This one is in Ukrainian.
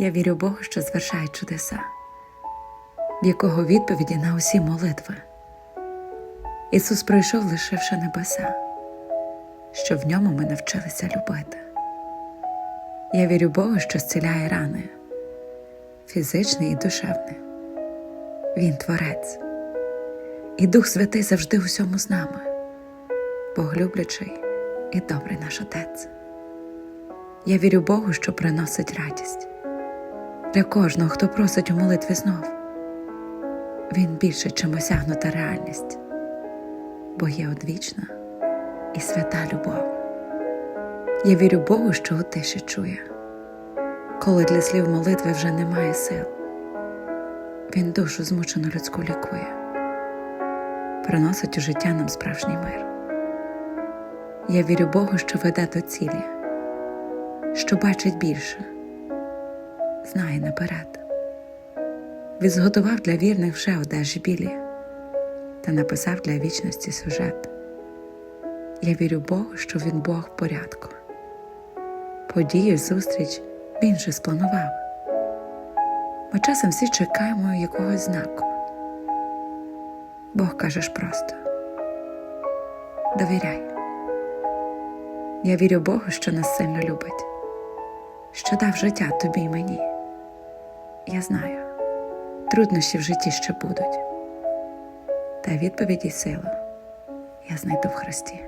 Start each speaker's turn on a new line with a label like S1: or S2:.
S1: Я вірю Богу, що звершає чудеса, в якого відповіді на усі молитви. Ісус прийшов, лишивши небеса, що в ньому ми навчилися любити. Я вірю Богу, що зціляє рани, фізичний і душевний. Він творець, і Дух Святий завжди усьому з нами, Бог люблячий і добрий наш Отець. Я вірю Богу, що приносить радість для кожного, хто просить у молитві знов. Він більше, чим осягнута реальність, бо є одвічна і свята любов. Я вірю Богу, що у тиші чує, коли для слів молитви вже немає сил. Він душу змучену людську лікує, приносить у життя нам справжній мир. Я вірю Богу, що веде до цілі, що бачить більше, знає наперед. Він зготував для вірних вже одежі білі та написав для вічності сюжет. Я вірю Богу, що він Бог в порядку. Подію зустріч він же спланував. Ми часом всі чекаємо якогось знаку. Бог каже ж просто довіряй. Я вірю Богу, що нас сильно любить, що дав життя тобі й мені. Я знаю, труднощі в житті ще будуть, та відповіді й сила. Я знайду в Христі.